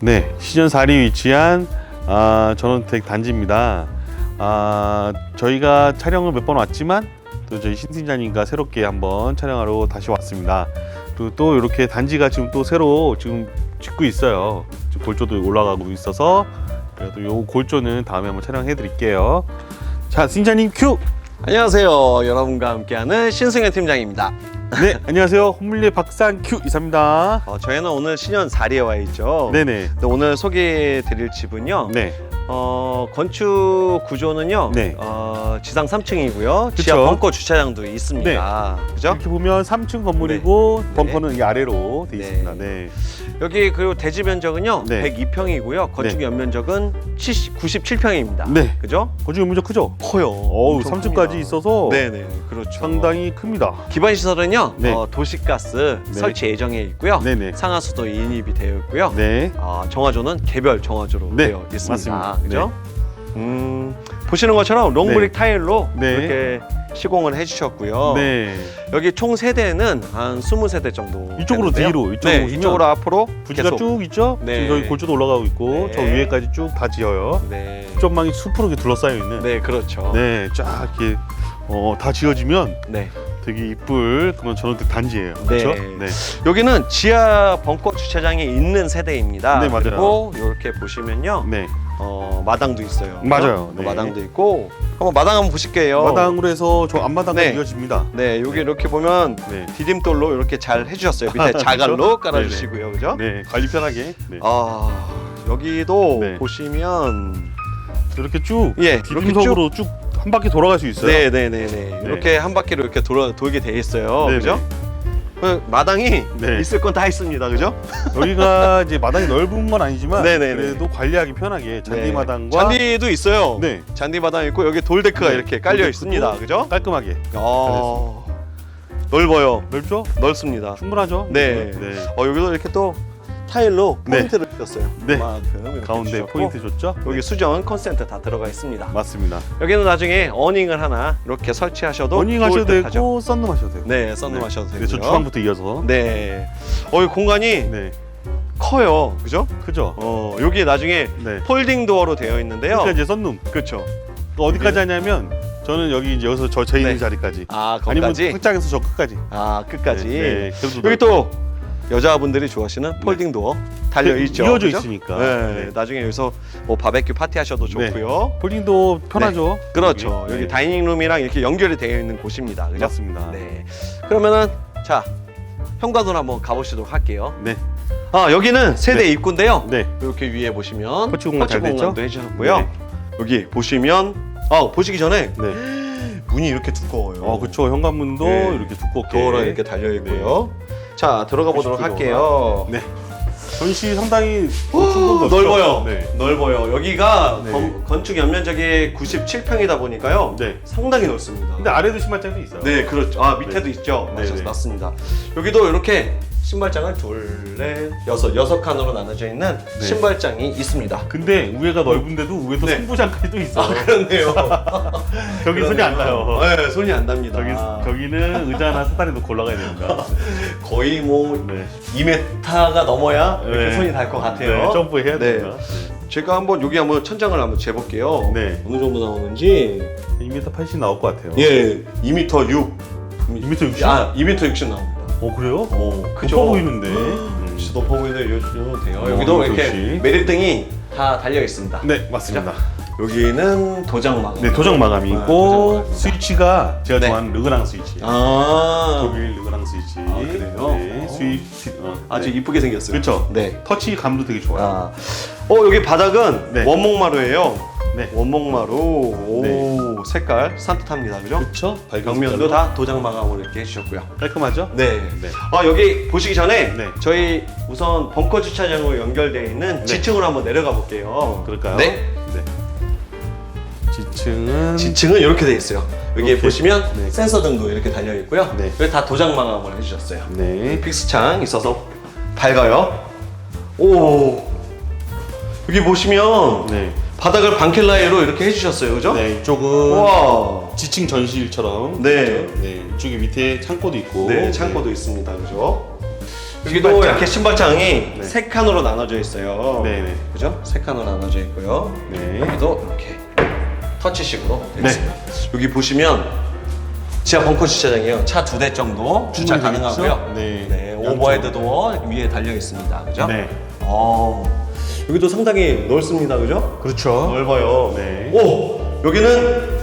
네, 시전 4리 위치한 아, 전원주택 단지입니다. 아, 저희가 촬영을 몇 번 왔지만 또 저희 신팀장님과 새롭게 한번 촬영하러 다시 왔습니다. 그리고 또 이렇게 단지가 지금 또 새로 지금 짓고 있어요. 지금 골조도 올라가고 있어서 그래도 요 골조는 다음에 한번 촬영해 드릴게요. 자, 팀장님 큐! 안녕하세요. 여러분과 함께하는 신승현 팀장입니다. 네, 안녕하세요. 혼물리 박산 큐 이사입니다. 어, 저희는 오늘 신현 4리에 와 있죠. 네네. 근데 오늘 소개해 드릴 집은요. 네. 어, 건축 구조는요. 네. 어, 지상 3층이고요. 지하 그쵸. 벙커 주차장도 있습니다. 그죠? 이렇게 보면 3층 건물이고 네. 벙커는 이 아래로 돼 네. 있습니다. 네. 여기 그리고 대지 면적은요. 네. 102평이고요. 건축 네. 연면적은 70, 97평입니다. 네. 그죠? 건축 면적 크죠? 커요. 어우, 엄청 3층까지 큽니다. 있어서 네네. 그렇죠. 상당히 큽니다. 기반 시설은요. 네. 어, 도시가스 네. 설치 예정에 있고요. 네네. 상하수도 인입이 되어 있고요. 네. 아, 정화조는 개별 정화조로 네, 되어 있습니다. 맞습니다. 그죠? 음, 보시는 것처럼 롱브릭 타일로 네. 이렇게 시공을 해주셨고요. 네. 여기 총 세대는 한 20세대 정도. 이쪽으로 되는데요. 뒤로, 이쪽으로 네, 이쪽으로 앞으로 부지가 계속. 쭉 있죠? 네. 지금 여기 골조도 올라가고 있고 네. 저 위에까지 쭉 다 지어요. 네. 전망이 숲으로 이렇게 둘러싸여 있는. 네, 그렇죠. 네, 쫙 이렇게 어, 다 지어지면 네. 되게 이쁠 그런 전원주택 단지예요. 네. 그렇죠? 네. 여기는 지하 벙커 주차장이 있는 세대입니다. 네, 맞아요. 그리고 이렇게 보시면요. 네. 어, 마당도 있어요. 맞아요. 그죠? 네. 마당도 있고. 한번 마당 한번 보실게요. 마당으로 해서 저 앞마당까지 네. 이어집니다. 네, 여기 이렇게 보면 네. 디딤돌로 이렇게 잘 해주셨어요. 밑에 그렇죠? 자갈로 깔아주시고요, 그죠? 네. 관리 편하게. 네. 아 여기도 네. 보시면 이렇게 쭉 예 이렇게 쭉쭉 한 바퀴 돌아갈 수 있어요. 네 네 네 네 이렇게 한 바퀴로 이렇게 돌아 돌게 돼 있어요, 네네. 그죠? 그 마당이 네. 있을 건 다 있습니다, 그죠? 여기가 이제 마당이 넓은 건 아니지만 네 네 네. 그래도 관리하기 편하게 잔디 네. 마당과 잔디도 있어요. 네. 잔디 마당 있고 여기 돌데크가 네, 이렇게 깔려 돌데크도 있습니다, 그죠? 깔끔하게 아 넓어요, 넓죠? 넓습니다. 충분하죠? 네. 네. 어 여기도 이렇게 또 타일로 네. 포인트를 줬어요. 네. 그만큼 이렇게 가운데 주셨고, 포인트 줬죠? 여기 네. 수전 컨센트 다 들어가 있습니다. 맞습니다. 여기는 나중에 어닝을 하나 이렇게 설치하셔도 어닝 하셔도 듯하죠. 되고 썬룸 하셔도 되고. 네, 썬룸 네. 하셔도 네, 되고요. 저 주방부터 이어서. 네. 어, 이 공간이 네. 커요. 그죠? 크죠? 어, 여기 나중에 네. 폴딩 도어로 되어 있는데요. 그러니까 이제 썬룸. 그렇죠. 또 어디까지 하냐면 저는 여기 이제 여기서 저, 저 있는 네. 자리까지. 아, 아니면 거기까지. 확장해서 저 끝까지. 아, 끝까지. 네. 네. 그래도 여기 또 여자분들이 좋아하시는 폴딩 도어 달려 그 있죠. 이어져 그죠? 있으니까. 네. 네. 나중에 여기서 뭐 바베큐 파티 하셔도 네. 좋고요. 폴딩도 편하죠. 그렇죠. 여기. 네. 다이닝룸이랑 이렇게 연결이 되어 있는 곳입니다. 그죠? 맞습니다. 네. 그러면은 자 현관으로 한번 가보시도록 할게요. 네. 아 여기는 세대 네. 입구인데요. 네. 이렇게 위에 보시면 터치 공간 잘 됐죠? 해주셨고요. 네. 여기 보시면 아 보시기 전에 네. 문이 이렇게 두꺼워요. 어, 그렇죠. 현관문도 네. 이렇게 두껍게. 도어로 이렇게 달려 있고요. 자 들어가 보도록 90 할게요. 네. 전시 상당히 오, 넓어요. 네. 넓어요. 여기가 네. 건, 건축 연면적이 97평이다 보니까요. 네. 상당히 넓습니다. 근데 아래도 신발장도 있어요. 네, 그렇죠. 아 밑에도 네. 있죠. 네, 맞, 네. 맞습니다. 여기도 이렇게 신발장을 둘, 넷, 여섯, 여섯 칸으로 나눠져 있는 네. 신발장이 있습니다. 근데 위에가 넓은데도 위에도 네. 승부장까지도 있어. 아, 그렇네요. 저기 손이 안 나요. 네, 손이 안 납니다. 저기 저기는 의자나 사다리 놓고 올라가야 됩니다. 거의 뭐 네. 2m가 넘어야 이렇게 네. 손이 닿을 것 같아요. 네, 점프해야 네. 됩니다. 제가 한번 여기 한번 천장을 한번 재볼게요. 네. 어느 정도 나오는지. 2m 80 나올 것 같아요. 예, 2m 6. 2m 60? 아, 2m 60 나옵니다. 어 그래요? 오, 높아 보이는데. 음. 진짜 높아 보이는데 요즘 돼요. 어, 여기도 이렇게. 매립등이 다 달려 있습니다. 네 맞습니다. 여기는 도장 마감. 네 도장 마감이 아, 있고 마감. 스위치가 제가 네. 좋아하는 르그랑 스위치. 아, 독일 르그랑 스위치. 아, 그래요? 네, 어. 스위치. 어, 아주 네. 이쁘게 생겼어요. 그렇죠. 네. 터치 감도 되게 좋아요. 아, 어 여기 바닥은 네. 원목마루예요. 네. 원목마루. 오, 네. 색깔 산뜻합니다, 그죠? 그렇죠. 벽면도 다 도장 마감으로 이렇게 해주셨고요. 깔끔하죠? 네. 네. 아 여기 보시기 전에 네. 저희 우선 벙커 주차장으로 연결되어 있는 네. 지층으로 한번 내려가 볼게요. 그럴까요? 네. 네. 지층은 지층은 이렇게 돼 있어요. 여기 이렇게. 보시면 네. 센서 등도 이렇게 달려 있고요. 네. 여기 다 도장 마감을 해주셨어요. 네. 픽스창 있어서 밝아요. 오 여기 보시면 네. 바닥을 방켈라이로 이렇게 해주셨어요, 그죠? 네, 이쪽은 와. 지층 전실처럼. 네. 네. 이쪽에 밑에 창고도 있고. 네, 창고도 있습니다, 그죠? 여기도 신발장. 이렇게 신발장이 네. 세 칸으로 나눠져 있어요. 네 네. 그죠? 세 칸으로 나눠져 있고요. 네. 여기도 이렇게 터치식으로 되어 네. 있습니다. 여기 보시면 지하 벙커 주차장이에요. 차 두 대 정도 주차 충분히 가능하고요. 되겠죠? 네. 오버헤드 도어 위에 달려 있습니다. 그죠? 네. 어, 여기도 상당히 넓습니다. 그죠? 그렇죠. 넓어요. 네. 오, 여기는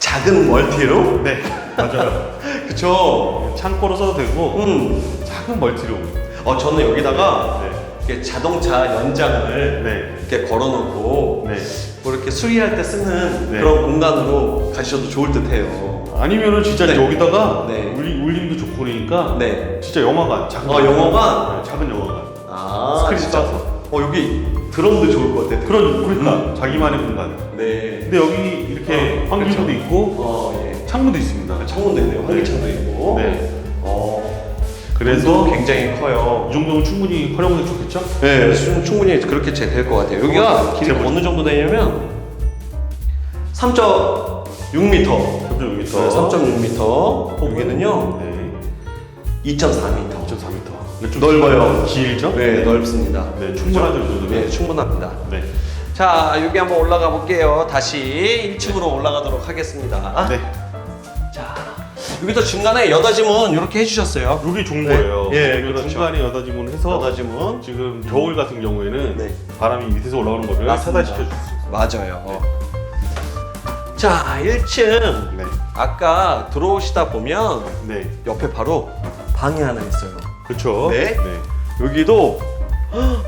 작은 멀티룸. 네. 맞아요. 그쵸? 창고로 써도 되고 음. 작은 멀티룸. 어, 저는 여기다가 네. 이렇게 자동차 연장을 네. 이렇게 걸어놓고 네. 뭐 이렇게 수리할 때 쓰는 네. 그런 공간으로 가셔도 좋을 듯 해요. 아니면은 진짜 네. 여기다가 네. 울림, 울림도 좋고 그러니까 네. 진짜 영화관 작은 어, 영화관? 네, 작은 영화관 아, 스크린 진짜. 쏴서. 어, 여기 드럼도 좋을 것 같아요. 그런 그러니까 자기만의 공간 네. 근데 여기 이렇게 어, 환기구도 그렇죠. 있고 어, 예. 창문도 있습니다 창문도 있네요. 환기창도 있고. 네. 어. 그래서 굉장히 커요. 이 정도면 충분히 활용하기 좋겠죠? 네, 충- 충분히 그렇게 될 것 같아요. 여기가 길이 제법. 어느 정도 되냐면 3.6m. 3.6m 3.6m. 여기는요 네 2.4m. 2.4m 넓어요. 길죠? 네, 넓습니다. 네, 충분하죠, 이 정도면. 네, 충분합니다. 네. 자, 여기 한번 올라가 볼게요. 다시 1층으로 올라가도록 하겠습니다. 네. 자, 여기도 중간에 여닫이문 이렇게 해주셨어요. 여기 좋은 네. 거예요. 예, 여기 그렇죠. 중간에 여닫이문 해서 여닫이문. 지금 겨울 같은 경우에는 네. 바람이 밑에서 올라오는 거를 맞습니다. 차단시켜 줄 수 있어요. 맞아요. 자, 1층. 네. 아까 들어오시다 보면 네. 옆에 바로 방이 하나 있어요. 그렇죠. 네. 여기도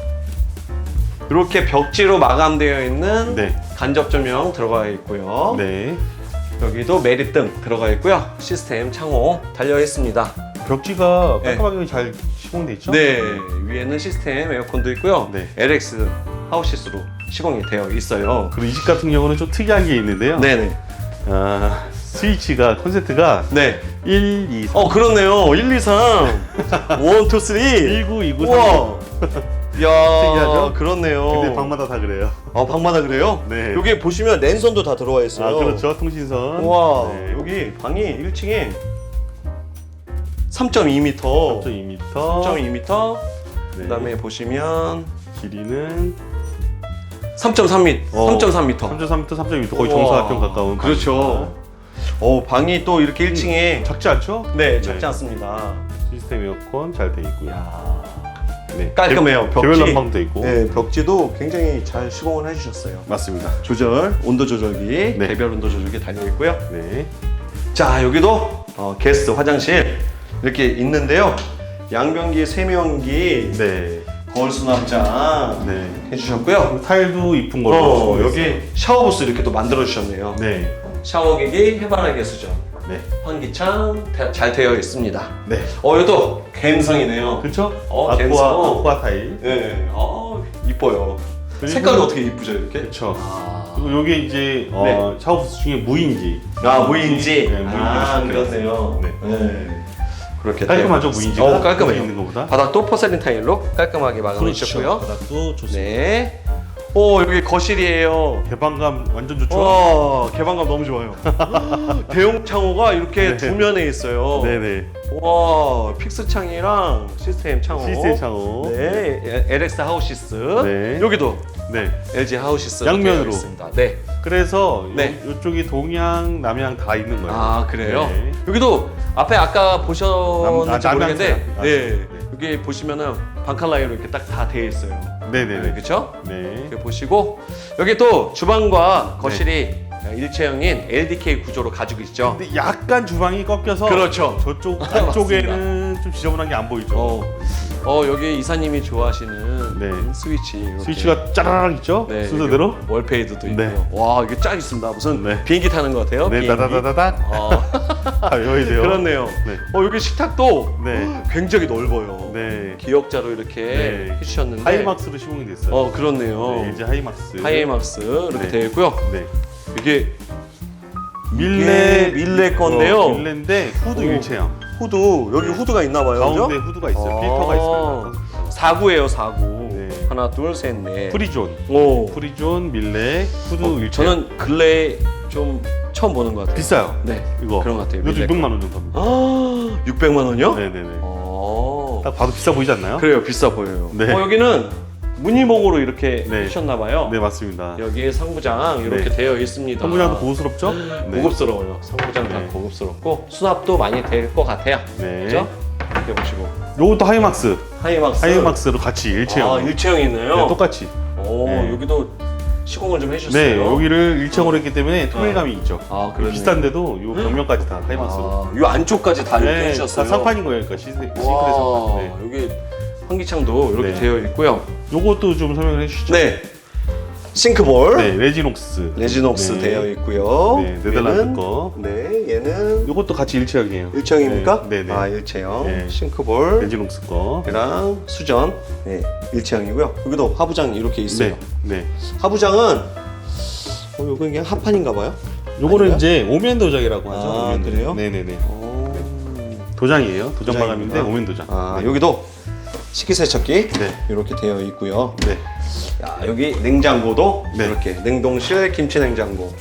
이렇게 벽지로 마감되어 있는 네. 간접 조명 들어가 있고요. 네. 여기도 매립등 들어가 있고요. 시스템 창호 달려 있습니다. 벽지가 네. 깔끔하게 잘 시공돼 있죠? 네, 위에는 시스템 에어컨도 있고요. 네. LX 하우시스로 시공이 되어 있어요. 그리고 이 집 같은 경우는 좀 특이한 게 있는데요. 네네. 아, 스위치가 콘센트가 네. 1, 2, 3, 어 그렇네요. 1, 2, 3, 1, 2, 3. 19, 29, 3. 우와. 야, 특이하죠? 그렇네요. 근데 방마다 다 그래요. 어 방마다 그래요? 네. 여기 보시면 랜선도 다 들어와 있어요. 아, 그렇죠. 통신선. 와 네. 여기 방이 1층에 3.2m. 3.2m. 3.2m. 네. 그다음에 보시면 길이는 3.3m. 어, 3.3m. 3.3m, 3.2m 거의 우와. 정사각형 가까운. 그렇죠. 어 방이 또 이렇게 1층에 방입니다. 작지 않죠? 네 작지 않습니다. 시스템 에어컨 잘 돼 있고요. 야 네. 깔끔해요. 개- 개별 난방도 있고. 네 벽지도 굉장히 잘 시공을 해주셨어요. 맞습니다. 조절 온도 조절기 네. 개별 온도 조절기 달려 있고요. 네. 자 여기도 어, 게스트 화장실 이렇게 있는데요. 양변기, 세면기, 네. 거울 수납장 네. 해주셨고요. 타일도 이쁜 걸로. 어. 여기 샤워부스 이렇게 또 만들어 주셨네요. 네. 샤워기기, 해바라기 수전, 네. 환기창 다- 잘 되어 있습니다. 네. 어 이것도 갬성이네요. 그렇죠? 어, 아쿠아, 갬성. 아쿠아 타일. 네, 어 이뻐요. 그리고- 색깔도 어떻게 이쁘죠 이렇게? 그렇죠. 아, 그리고 요게 이제 어, 샤워부스 중에 무인지. 아 무인지. 네, 무인지 아. 그렇네요. 네. 네. 그렇게 깔끔하죠, 되어 무인지가? 어 깔끔해요. 있는 것보다? 바닥도 포세린 타일로 깔끔하게 마감해 주셨고요. 바닥도 좋습니다. 네. 오 여기 거실이에요. 개방감 완전 좋죠? 와 개방감 너무 좋아요. 대용 창호가 이렇게 네. 두 면에 있어요. 네네. 와 픽스 창이랑 시스템 창호. 시스템 창호. 네. LX 하우시스. 네. 여기도 네. LG 하우시스 양면으로. 있습니다. 네. 그래서 네. 요, 이쪽이 동양, 남양 다 있는 거예요. 아 그래요? 네. 여기도 앞에 아까 보셨는지 남- 모르겠는데, 남양세요. 네. 네. 여기 보시면은 방칼라이로 이렇게 딱 다 되어 있어요. 네네네. 네, 그렇죠? 네. 이렇게 보시고 여기 또 주방과 거실이 일체형인 LDK 구조로 가지고 있죠. 근데 약간 주방이 꺾여서 그렇죠. 저쪽 안쪽에는 좀 지저분한 게 안 보이죠. 어, 어 여기 이사님이 좋아하시는 네. 스위치 이렇게. 스위치가 짜라락 있죠? 네, 순서대로. 월페이드도 있고. 네. 와 이게 쫙 있습니다. 무슨 네. 비행기 타는 것 같아요. 네, 비행기. 다다다다닥. 어, 다 외워야 돼요. 그렇네요. 네. 어 여기 식탁도 네. 굉장히 넓어요. 네. 기역자로 이렇게 네. 해주셨는데. 하이막스로 시공이 됐어요. 어 그렇네요. 네, LG 하이막스. 하이막스 이렇게 네. 되어 있고요. 네. 이게 밀레 밀레 건데요. 어, 밀레인데 후드 오. 일체형. 후드 여기 후드가 있나 봐요. 가운데 그죠? 후드가 있어요. 아. 필터가 있습니다. 사구예요 사구. 네. 하나 둘 셋 넷. 프리존. 오. 프리존, 밀레, 후드 어, 일체형. 저는 근래 좀 처음 보는 것 같아요. 비싸요. 네. 이거. 그런 것 같아요. 이것도 밀레 600만 원 정도 합니다. 아 600만 원요? 네네네. 어. 딱 봐도 비싸 보이지 않나요? 그래요 비싸 보여요. 네. 어, 여기는 무늬목으로 이렇게 네. 하셨나 봐요. 네 맞습니다. 여기에 상부장 이렇게 네. 되어 있습니다. 선부장도 고급스럽죠? 네. 고급스러워요. 상부장 다 네. 고급스럽고 수납도 많이 될 것 같아요. 네. 그죠? 이렇게 보시고 요것도 하이막스. 하이막스. 하이막스로 같이 일체형. 아 일체형이 있네요. 네, 똑같이. 오 네. 여기도 시공을 좀 해주셨어요. 네, 여기를 일체형으로 했기 때문에 통일감이 있죠. 아 그러네. 비싼데도 요 벽면까지 다 하이막스로. 아, 이 안쪽까지 다 이렇게 네, 해주셨어요. 다 상판인 거예요. 그러니까 시세, 싱크대 와, 상판. 네. 여기 환기창도 이렇게 네. 되어 있고요. 요것도 좀 설명을 해주시죠. 네. 싱크볼. 네, 레지녹스. 레지녹스 네. 되어 있고요. 네, 네덜란드 얘는- 거. 네, 얘는 요것도 같이 일체형이에요. 일체형입니까? 네, 네. 아, 일체형. 네. 싱크볼. 레지녹스 거. 랑 수전. 네, 일체형이고요. 여기도 하부장 이렇게 있어요. 네, 네. 하부장은 어, 요거 그냥 합판인가 봐요. 요거는 아닌가요? 이제 오면 도장이라고 하죠. 아, 오면 도장. 그래요? 네네네. 오. 도장이에요. 도장 마감인데. 오면 도장. 아, 네. 여기도 식기세척기 네. 이렇게 되어 있고요. 네. 야, 여기 냉장고도 네. 이렇게 냉동실 김치 냉장고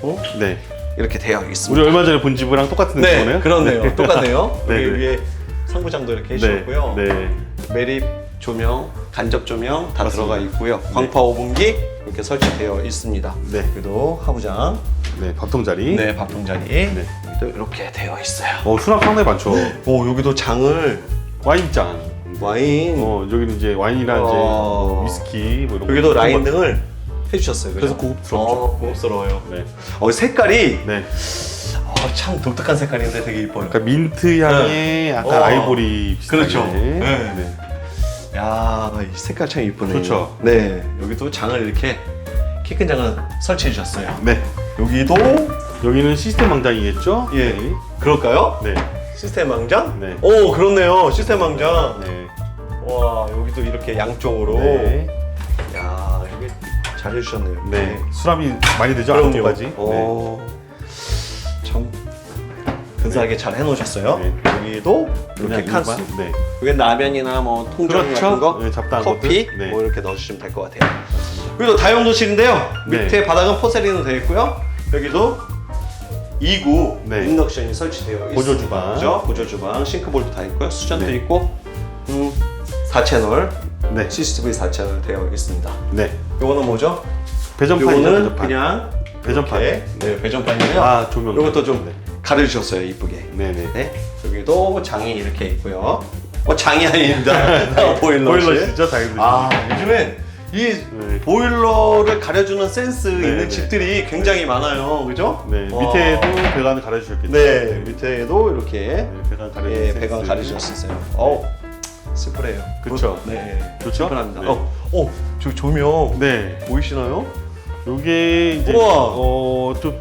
어? 네. 이렇게 되어 있습니다. 우리 얼마 전에 본 집이랑 똑같은 네, 거네요. 그렇네요. 똑같네요. 네, 여기 네. 위에 상부장도 이렇게 네. 해주셨고요. 네. 매립 조명, 간접 조명 다 맞습니다. 들어가 있고요. 광파 오븐기 이렇게 설치되어 있습니다. 네. 그리고 하부장, 네. 밥통 자리. 네 밥통 자리 네. 여기도 이렇게 되어 있어요. 어, 수납 상당히 많죠. 오 여기도 장을 와인잔. 와인 어, 여기는 이제 와인이나 이제 어. 뭐 위스키 뭐 이런 여기도 거. 라인 등을 해주셨어요. 그죠? 그래서 고급스럽죠. 어, 고급스러워요. 네. 어 색깔이 네. 어, 참 독특한 색깔인데 되게 이뻐요. 약간 민트 향의 약간 어. 아이보리 비슷하게. 그렇죠. 네. 네. 야, 이 색깔 참 이쁘네요. 좋죠. 네, 여기도 장을 이렇게 키 큰 장을 설치해 주셨어요. 네. 여기도 여기는 시스템 망장이겠죠? 예, 네. 그럴까요? 네. 시스템 망장? 네. 오, 그렇네요. 시스템 망장. 네. 와, 여기도 이렇게 양쪽으로. 네. 야, 여기 잘 해주셨네요. 네. 수납이 많이 되죠? 그럼요. 안쪽까지. 네. 어, 참 근사하게 잘 해놓으셨어요. 네. 여기도 이렇게 그냥 칸수. 일반? 네. 여기 라면이나 뭐 통장 그렇죠. 같은 거, 네, 잡다한 커피 것들. 네. 뭐 이렇게 넣어주시면 될 것 같아요. 그리고 다용도실인데요. 네. 밑에 바닥은 포세린으로 되어 있고요. 여기도 2구 네. 인덕션이 설치되어 있습니다. 보조 주방. 그죠? 보조 주방, 싱크볼도 다 있고요. 수전도 네. 있고, 음, 4채널, 네. CCTV 4채널 되어 있습니다. 네. 요거는 뭐죠? 배전판이죠, 요거는 배전판. 그냥 배전판. 이렇게, 네, 배전판이에요. 아, 조명. 요것도 좀 네. 가려주셨어요, 이쁘게. 네네. 네, 여기도 장이 이렇게 있고요. 어, 장이 아닙니다. 보일러실. 보일러시죠, 당연히. 아, 요즘엔 이 네. 보일러를 가려주는 센스 네, 있는 네. 집들이 굉장히 많아요. 그죠? 네. 와. 밑에도 배관을 가려주셨겠죠. 네, 밑에도 이렇게 네, 배관 가려주는 예. 배관 가려주셨어요. 어, 심플해요. 그쵸. 네, 좋죠? 심플합니다. 네. 어, 어, 저 조명 네. 보이시나요? 요게 이제 우와. 어, 좀,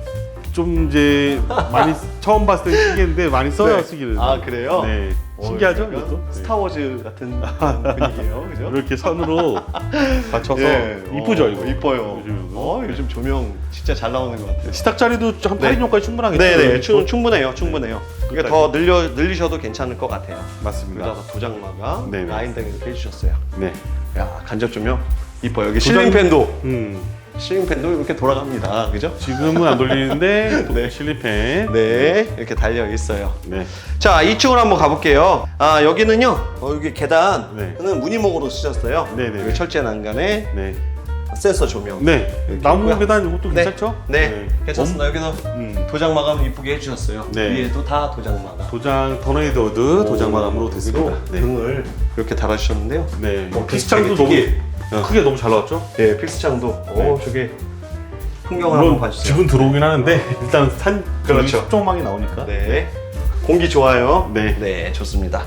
좀 이제 많이 처음 봤을 때 신기했는데 많이 써요, 네. 쓰기를. 아, 그래요? 네. 어, 신기하죠, 약간 이것도? 네. 스타워즈 같은 분위기예요, 그죠? 이렇게 선으로 받쳐서 예, 이쁘죠, 어, 이거? 이뻐요. 요즘 이거. 어, 요즘 조명 진짜 잘 나오는 것 같아요. 식탁 자리도 한 네. 8인용까지 충분하겠죠. 네네, 충, 충분해요, 충분해요. 이게 끝까지. 더 늘려 늘리셔도 괜찮을 것 같아요. 맞습니다. 여기다가 도장 마감, 네네. 라인 등 이렇게 해주셨어요. 네. 야, 간접 조명 이뻐요. 여기 도장- 실링 팬도 음. 실링팬도 이렇게 돌아갑니다. 그죠? 지금은 안 돌리는데 네. 실리펜. 네, 이렇게 달려 있어요. 네. 자, 2층으로 한번 가볼게요. 아, 여기는요, 어, 여기 계단은 네. 무늬목으로 쓰셨어요. 네 네. 여기 철제 난간에 네. 센서 조명. 네. 이렇게 나무 있고요. 계단 이것도 네. 괜찮죠? 네, 괜찮습니다. 여기도 음. 도장 마감 이쁘게 해주셨어요. 네. 위에도 다 도장 마감. 도장 토네이도드 도장 마감으로 됐습니다. 네. 등을 이렇게 달아주셨는데요. 네. 어, 피스창도 되게 너무 크게 너무 잘 나왔죠? 예, 필수창도. 오, 저게 풍경을 한번 물론 봐주세요. 기분 들어오긴 하는데 일단 산 그렇죠. 식종망이 나오니까. 네. 공기 좋아요. 네. 네, 좋습니다.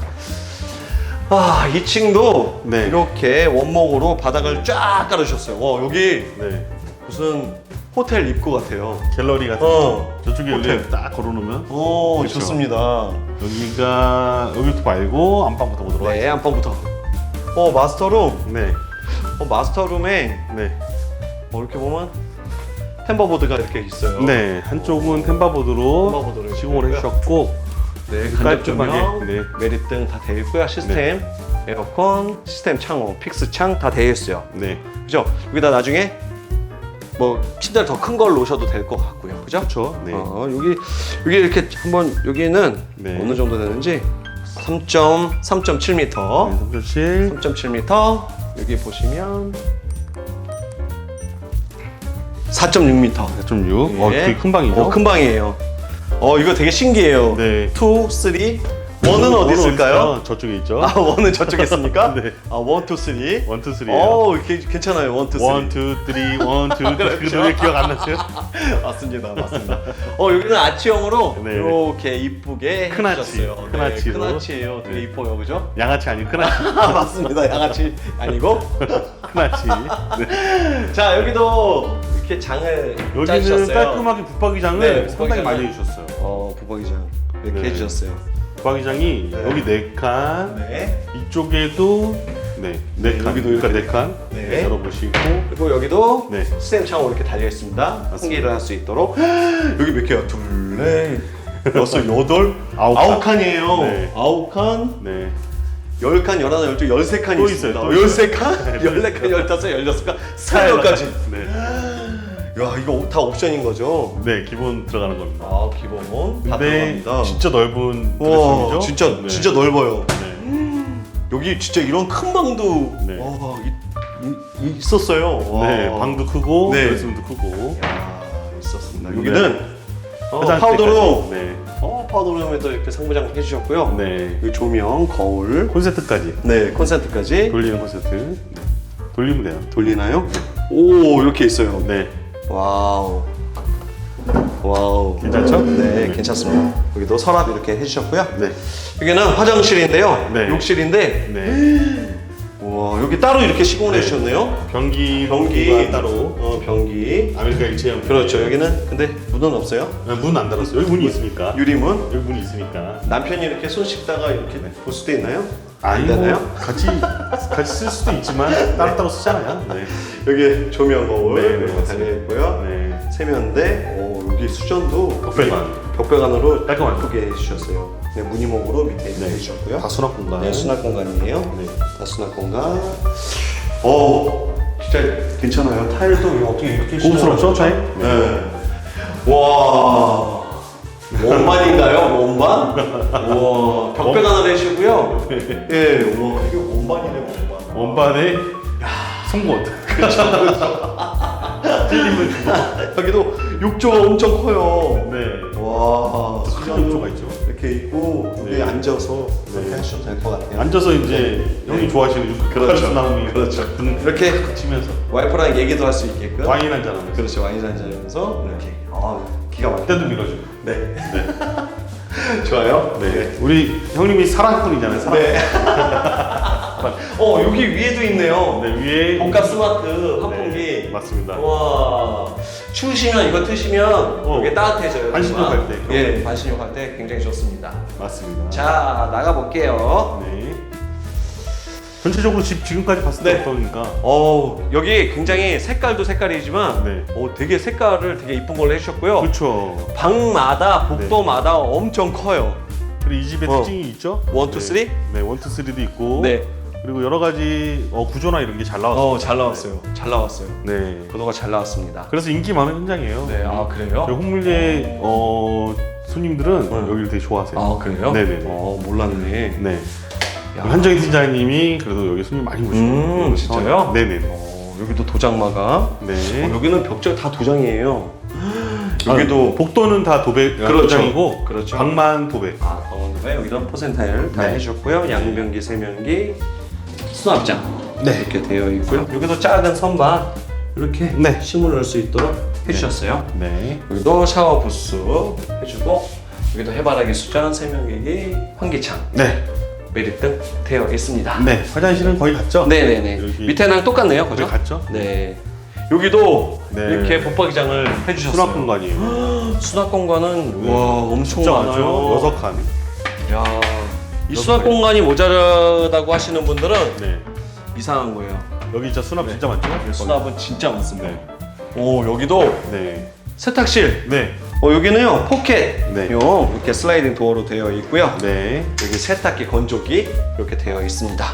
아, 2층도 네. 이렇게 원목으로 바닥을 쫙 깔아주셨어요. 와, 여기 네. 무슨 호텔 입구 같아요. 갤러리 같은 어, 거. 저쪽에 호텔. 여기 딱 걸어놓으면 오, 그렇죠. 좋습니다. 여기가 여기부터 말고 안방부터 보도록 네, 하겠습니다. 안방부터. 어, 마스터룸. 네. 어, 마스터룸에 네. 뭐 이렇게 보면 템버보드가 이렇게 있어요. 네. 한쪽은 템바보드로 시공을 해주셨고 네, 간접 조명, 깔끔하게, 네. 매립등 다 되어 있고요. 시스템, 에어컨, 시스템 창호, 픽스 창 다 되어 있어요. 네. 그죠? 여기다 나중에 뭐 침대를 더 큰 걸 놓으셔도 될 것 같고요. 그죠? 그렇죠. 네. 어, 여기 여기 이렇게 한번 여기는 네. 어느 정도 되는지 3.3.7m. 네, 3.7. 3.7m. 여기 보시면 4.6m. 4.6. 어, 되게 큰 방이죠? 어, 큰 방이에요. 어, 이거 되게 신기해요. 네. 2, 3. 원은 어디 있을까요? 저쪽에 있죠. 아, 원은 저쪽에 있습니까? 네. 아, 1, 2, 3. 1, 2, 3에요. 어, 괜찮아요. 1, 2, 3. 1, 2, 3, 1, 2, 3. 그 노래 기억 안 나세요? 맞습니다, 맞습니다. 어 여기는 아치형으로 네. 이렇게 이쁘게 큰 아치, 해주셨어요. 큰 네, 아치로. 큰 아치예요. 되게 네. 이뻐요, 그죠? 양아치 아니고 큰 아치. 아 맞습니다, 양아치 아니고. 큰 아치. 네. 자 여기도 이렇게 장을 여기는 짜주셨어요. 깔끔하게 붙박이장을 네, 상당히 붙박이장을- 많이 해주셨어요. 어 부박이장 이렇게 네. 해주셨어요. 붙박이장이 네. 여기 네 칸, 네. 이쪽에도 네, 네 칸. 여기도 그러니까 네 칸. 네. 네. 열어보시고 그리고 여기도 네. 스템 창으로 이렇게 달려 있습니다. 환기를 할 수 있도록. 여기 몇 개야? 둘, 넷, 여섯, 여덟, 아홉 아홉 칸. 칸이에요. 네. 아홉 칸. 네. 열 칸, 열하나, 열둘, 열세 칸이 또 있습니다. 있어요, 또 열세 칸, 열네 칸, 열다섯, 열여섯 칸, 스타일러까지. 네. 야, 이거 다 옵션인 거죠? 네, 기본 들어가는 겁니다. 아, 기본 다 근데 들어갑니다. 진짜 넓은 와, 드레스룸이죠? 진짜 네. 진짜 넓어요. 네. 여기 진짜 이런 큰 방도 네. 와, 이, 이, 있었어요. 와. 네, 방도 크고 네. 드레스룸도 크고 야, 있었습니다. 네. 여기는 어, 화장실까지. 파우더룸. 네. 어, 파우더룸에도 이렇게 상부장 해주셨고요. 네. 여기 조명, 거울, 콘센트까지 네, 콘센트까지 돌리는 콘센트. 네. 돌리면 돼요. 돌리나요? 오, 이렇게 있어요. 네. 와우. 와우. 괜찮죠? 네, 괜찮습니다. 여기도 서랍 이렇게 해주셨고요. 네. 여기는 화장실인데요. 네. 욕실인데, 네. 와, 여기 따로 이렇게 시공을 해주셨네요. 변기 변기 공간 따로 어, 변기. 아메리카 일체형. 그렇죠. 여기는 근데 문은 없어요. 문 안 닫았어요. 여기 문이 있으니까. 유리문. 여기 문이 있으니까. 남편이 이렇게 손 씻다가 이렇게 볼 수도 있나요? 아니 안뭐 되나요? 같이 같이 쓸 수도 있지만 따로따로 쓰잖아요. 네. 여기 조명 거울 네, 네. 달려 있고요. 네. 세면대. 오, 여기 수전도 벽배관. 벽배관으로 깔끔하죠? 예쁘게 해주셨어요. 네, 무늬목으로 밑에 이렇게 해주셨고요. 다 수납 공간. 네, 수납 공간이에요. 네. 다 수납 공간. 어, 진짜 괜찮아요. 타일도 이거 어떻게 이렇게 고급스럽죠, 타일? 네. 와. 원반인가요? 원반? 와, 벽배관을 해주고요. 예, 와, 이게 원반이네, 원반. 원반에 송곳. 찔리면 죽어. 여기도 욕조가 엄청 커요. 네. 와, 큰 욕조가 있죠. 이렇게 있고, 여기 네. 앉아서 네. 이렇게 하셔도 될 것 같아요. 앉아서 이제 형이 좋아하시는 육 그렇죠. 그렇죠. 등 이렇게 치면서 와이프랑 얘기도 할 수 있게끔. 와인 한잔 하면서 그렇죠, 와인 한잔 하면서 이렇게. 아, 기가 막혀. 그때도 밀어주고. 네. 좋아요. 네. 우리 형님이 사랑꾼이잖아요. 사랑. 네. 어, 여기 위에도 있네요. 네, 위에 복합 스마트 환풍기. 네, 맞습니다. 와 추우시면 이거 트시면 이게 따뜻해져요. 반신욕 정말. 할 때. 예, 반신욕 할 때 굉장히 좋습니다. 맞습니다. 자 나가 볼게요. 네. 전체적으로 집 지금까지 봤을 때 네. 어떠니까? 어 여기 굉장히 색깔도 색깔이지만 네. 어, 되게 색깔을 되게 이쁜 걸로 해주셨고요. 그렇죠. 방마다 복도마다 엄청 커요. 그리고 이 집의 어. 특징이 있죠. 원, 투, 네. 쓰리? 네, 원, 투, 쓰리도 있고. 네. 그리고 여러 가지 어, 구조나 이런 게 잘 나왔어요. 어 잘 나왔어요. 잘 나왔어요. 네. 번호가 잘 나왔습니다. 그래서 인기 많은 현장이에요. 네, 아 그래요? 저희 홍물리의 어, 손님들은 네. 여기를 되게 좋아하세요. 아 그래요? 네네네. 어 몰랐네. 네. 야. 한정희 팀장님이 그래도 여기 손님 많이 모시고. 음, 진짜요? 네네. 어, 여기도 도장마가. 네. 어, 여기는 벽장 다 도장이에요. 여기도 여기도 복도는 다 도배 그렇죠. 도장이고 그렇죠. 방만 도배. 아 강원도가 여기는 포센타일 다 네. 해주셨고요. 양변기, 세면기, 수납장 네. 이렇게 되어 있고요. 여기도 작은 선반 이렇게 네. 심을 수 있도록 해주셨어요. 네. 여기도 샤워 부스 해주고 여기도 해바라기 수전, 세면기기, 환기창, 네. 매립등 되어 있습니다. 네. 화장실은 거의 같죠? 네네네. 여기- 밑에랑 똑같네요, 거의 그죠? 같죠? 네. 여기도 네. 이렇게 붙박이장을 해주셨어요. 수납 공간이에요. 수납 공간은 네. 와 엄청 진짜 많아요. 많죠. 여섯 칸. 야, 이 수납 칸. 공간이 모자라다고 하시는 분들은 네. 이상한 거예요. 여기 진짜 수납 진짜 많죠? 수납은 진짜 많습니다. 네. 오 여기도 네. 세탁실. 네. 어 여기는요 포켓. 네. 요 이렇게 슬라이딩 도어로 되어 있고요. 네. 여기 세탁기 건조기 이렇게 되어 있습니다.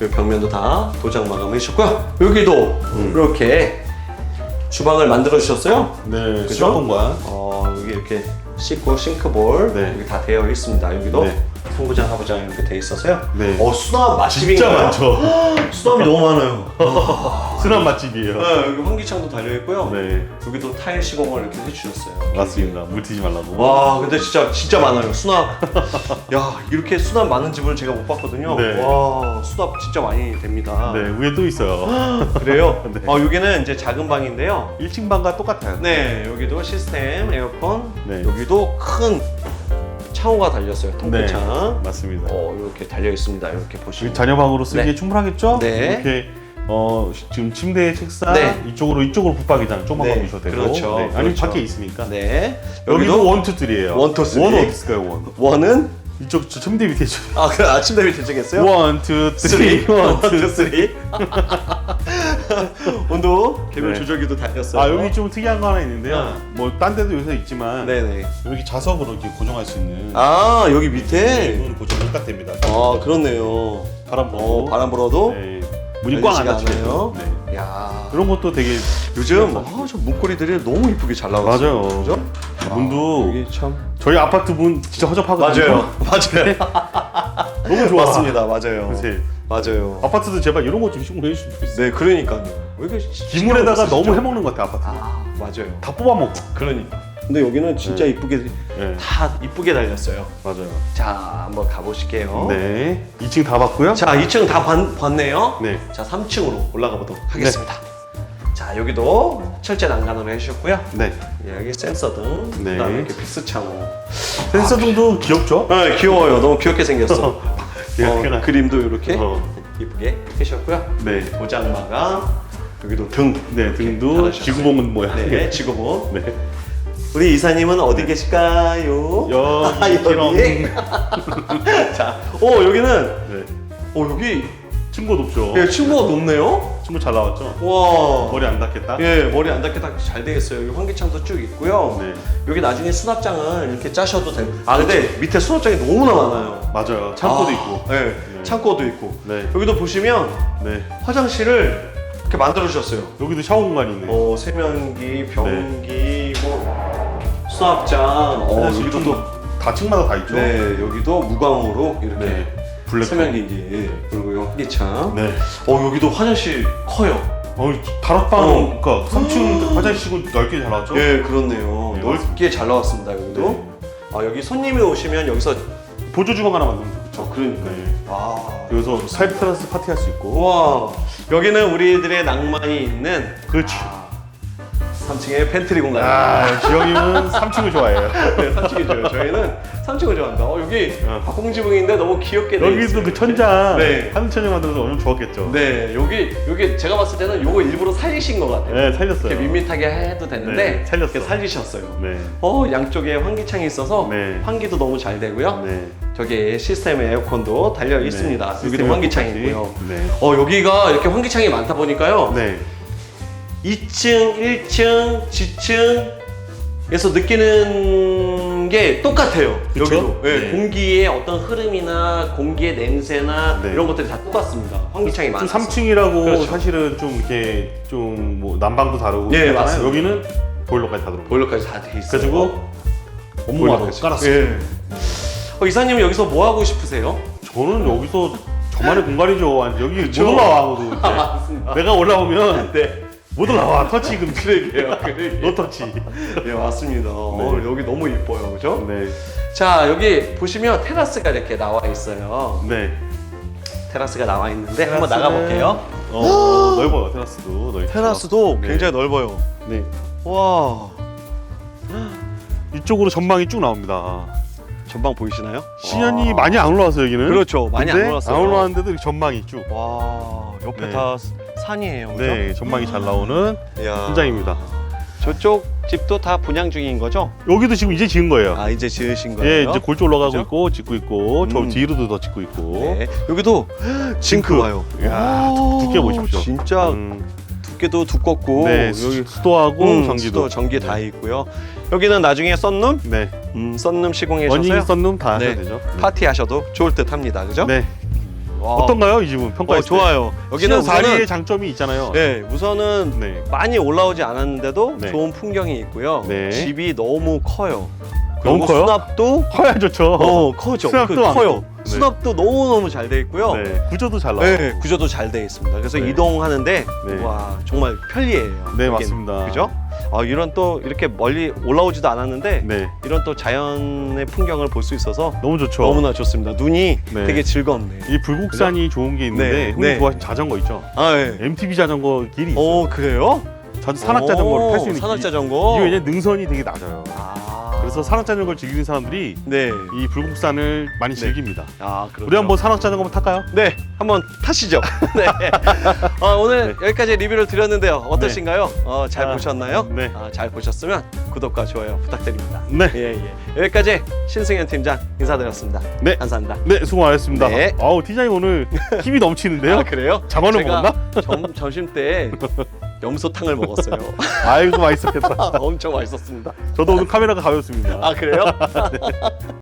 여기 벽면도 다 도장 마감해 주셨고요. 여기도 음. 이렇게 주방을 만들어 주셨어요. 네. 그죠? 수납 공간. 어 여기 이렇게 씻고 싱크볼 네. 여기 다 되어 있습니다. 여기도 네. 송부장, 하부장 이렇게 돼 있어서요. 네. 어 수납 맛집인가요? 진짜 많죠. 수납이 너무 많아요. 순한 맛집이에요. 네, 여기 환기창도 달려 있고요. 네, 여기도 타일 시공을 이렇게 해주셨어요. 맞습니다. 물 튀지 말라고. 와 근데 진짜 진짜 많아요 수납 야 이렇게 수납 많은 집을 제가 못 봤거든요 네. 와 수납 진짜 많이 됩니다 네, 위에 또 있어요. 그래요 네. 어 여기는 이제 작은 방인데요 1층 방과 똑같아요. 네 여기도 시스템 에어컨 네. 여기도 큰 창호가 달렸어요 통풍창 맞습니다. 어 이렇게 달려 있습니다 이렇게 보시면 여기 자녀 방으로 쓰기에 네. 충분하겠죠? 네. 이렇게 어 지금 침대, 책상 네. 이쪽으로 이쪽으로 붙박이장 조금만 네, 가주셔도 되고. 그렇죠, 네, 아니면 그렇죠. 밖에 있으니까. 네 여기도 여기도 원투 쓰리예요. 원, 투, 쓰리. 원 어디 있을까요? 원. 원은 이쪽 저 침대 밑에 있죠. 아 그 아침 대비 대책했어요 원, 투, 쓰리, 원, 투, 쓰리. 온도 개별 네. 조절기도 달렸어요 아 여기 좀 특이한 거 하나 있는데요. 네. 뭐딴 데도 요새 있지만 네네 여기 자석으로 이렇게 고정할 수 있는 아 여기 밑에 이거는 고정이 딱 됩니다. 아 그렇네요. 바람 어 보고 바람 불어도 네. 문이 꽉안 열리지가 닫혀요. 네. 야 그런 것도 되게 요즘 아 저 문고리들이 너무 이쁘게 잘 나왔어요. 맞아요. 그죠? 문도 여기 참 저희 아파트 문 진짜 허접하거든요. 맞아요. 너무 좋아. 맞습니다. 맞아요. 요새 맞아요. 아파트도 제발 이런 거좀 시공해 주시면 좋겠어요. 네 그러니까요. 왜 이렇게 기물에다가 너무? 해먹는 것 같아 아파트. 아 맞아요. 다 뽑아먹고. 그러니까. 근데 여기는 진짜 이쁘게 네, 다 이쁘게 달렸어요. 맞아요. 자 한번 가보실게요. 네, 2층 다 봤고요. 자 2층 다 봤, 봤네요. 네, 자 3층으로 올라가 보도록 하겠습니다. 자 여기도 철제 난간으로 해주셨고요. 네. 여기 센서 등, 네. 그다음에 이렇게 피스 창호. 센서 등도 귀엽죠? 네, 귀여워요. 너무 귀엽게 생겼어. 어, 이렇게나. 그림도 이렇게 어. 이쁘게 해주셨고요. 네, 도장 마감, 여기도 등. 네 등도 달아주셨어요. 지구봉은 모양. 네, 지구본. 네. 우리 이사님은 어디 계실까요? 아, 여기 여기. 자, 오 여기는, 네. 오 여기 층고 높죠. 예, 층고가 높네요. 층고 잘 나왔죠? 와. 머리 안 닿겠다. 예, 머리 안 닿게 딱 잘 되어 있어요. 여기 환기창도 쭉 있고요. 네, 여기 나중에 수납장을 이렇게 짜셔도 되고. 아 근데 밑에 수납장이 너무나 많아요. 맞아요. 창고도 아, 있고. 네, 네. 창고도 있고. 네, 여기도 보시면 네. 화장실을 이렇게 만들어 주셨어요. 여기도 샤워 공간이 있네. 어, 세면기, 변기, 뭐 수납장. 어, 네, 여기도 좀또다 층마다 다 있죠. 네, 여기도 무광으로 이렇게 네. 블랙. 세면기인지 그리고 환기창. 네. 어, 여기도 화장실 커요. 어, 다락방, 어. 그러니까 3층 화장실이고 넓게 잘 나왔죠? 예, 그렇네요. 네, 넓게 잘 나왔습니다. 여기도. 네. 아, 여기 손님이 오시면 여기서 보조 주방 하나 만들면 좋죠. 어, 그러니까. 네. 아. 여기서 사이드 테라스 파티 할 수 있고. 우와. 여기는 우리들의 낭만이 있는 그렇지. 3층의 팬트리 공간입니다. 아, 지영이는 3층을 좋아해요. 네, 3층이 좋아요. 저희는 3층을 좋아합니다. 어, 여기 어. 박공지붕인데 너무 귀엽게 돼 여기도 있어요. 그 천장, 네. 하늘 천장 만들어서 얼마나 좋았겠죠. 네, 여기 여기 제가 봤을 때는 요거 일부러 살리신 것 같아요. 네, 살렸어요. 이렇게 밋밋하게 해도 되는데 네, 살렸어. 이렇게 살리셨어요. 네. 어, 양쪽에 환기창이 있어서 네. 환기도 너무 잘 되고요. 네. 저기 시스템 에어컨도 달려 있습니다. 네. 여기도 시스템 환기창이고요. 에어컨까지. 네. 어, 여기가 이렇게 환기창이 많다 보니까요. 네. 2층, 1층, 지층에서 느끼는 게 똑같아요. 그쵸? 여기도 네, 네. 공기의 어떤 흐름이나 공기의 냄새나 네. 이런 것들이 다 똑같습니다. 환기창이 좀 많아서. 3층이라고 그렇죠. 사실은 좀 이렇게 좀 뭐 난방도 다르고 네, 그렇잖아요. 맞습니다. 여기는 보일러까지 다 들어오고 보일러까지 다 돼 있어요. 그래가지고 보일러까지. 깔았어요. 예. 어, 이사님 여기서 뭐 하고 싶으세요? 저는 여기서 저만의 공간이죠. 아니, 여기 그쵸? 못 올라와 아무도. 이제. 맞습니다. 내가 올라오면 네. 못 올라와. 터치 금 그러게요. 그러게요. 노 터치. 네, 맞습니다. 어, 여기 너무 이뻐요. 그죠? 네. 자, 여기 보시면 테라스가 이렇게 나와 있어요. 네. 테라스가 나와 있는데 한번 테라스는- 나가 볼게요. 어, 넓어요. 테라스도 넓죠. 테라스도 네. 굉장히 넓어요. 네. 와. 이쪽으로 전망이 쭉 나옵니다. 전방 보이시나요? 시연이 와. 많이 안 올라왔어요 여기는. 그렇죠. 많이 안 근데 올라왔어요. 안 올라왔는데도 이렇게 전망이 쭉. 와, 옆에 네. 다 산이에요. 그죠? 네, 전망이 잘 나오는 이야. 현장입니다. 저쪽 집도 다 분양 중인 거죠? 여기도 지금 이제 지은 거예요. 아, 이제 지으신 예, 거예요? 이제 골조 올라가고 그죠? 있고 짓고 있고 저 음. 뒤로도 더 짓고 있고. 네. 여기도 징크. 이야, 오, 두께 보십시오. 진짜 음, 두께도 두껍고 네, 여기 수도하고 음, 전기도. 수도, 전기 다 있고요. 여기는 나중에 썬룸, 네. 음, 썬룸 시공해 원익 주셔서 썬룸 다 네. 하셔야 되죠. 네. 파티 하셔도 좋을 듯합니다. 그죠? 네. 와. 어떤가요 이 집은 어, 평가했을 때? 좋아요. 여기는 우선은 장점이 있잖아요. 네, 우선은 네. 많이 올라오지 않았는데도 네. 좋은 풍경이 있고요. 네. 집이 너무 커요. 너무 그리고 커요? 수납도 커야 좋죠. 어 커죠. 수납도 그. 커요. 네. 수납도 너무 너무 잘 돼 있고요. 네, 구조도 잘 나와. 네, 구조도 잘 돼 있습니다. 그래서 네. 이동하는데 네. 와 정말 편리해요. 네, 여긴. 맞습니다. 그죠? 아, 이런 또 이렇게 멀리 올라오지도 않았는데 네, 이런 또 자연의 풍경을 볼 수 있어서 너무 좋죠. 너무나 좋습니다. 눈이 네. 되게 즐겁네요. 이 불국산이 좋은 게 있는데 네, 형님 네. 좋아하시는 자전거 있죠? 아, 예. MTB 자전거 길이 있어요. 오, 그래요? 자, 산악 자전거를 탈 수 있는 산악. 자전거. 이게 왜냐면 능선이 되게 낮아요. 아. 그래서 산악 자전거 를 즐기는 사람들이 네. 이 불국산을 많이 즐깁니다. 아, 그렇죠. 우리 한번 산악 자전거 한번 탈까요? 네, 한번 타시죠. 네. 어, 오늘 네. 여기까지 리뷰를 드렸는데요. 어떠신가요? 어, 잘 아, 보셨나요? 네. 아, 잘 보셨으면 구독과 좋아요 부탁드립니다. 네. 예, 예. 여기까지 신승현 팀장 인사드렸습니다. 네. 감사합니다. 네, 수고 많으셨습니다. 네. 아우, 티장님 오늘 힘이 넘치는데요? 아, 그래요? 장어는 제가 먹었나? 점, 점심 때 염소탕을 먹었어요. 아이고, 맛있었겠다. 엄청 맛있었습니다. 저도 오늘 카메라가 가볍습니다. 아, 그래요?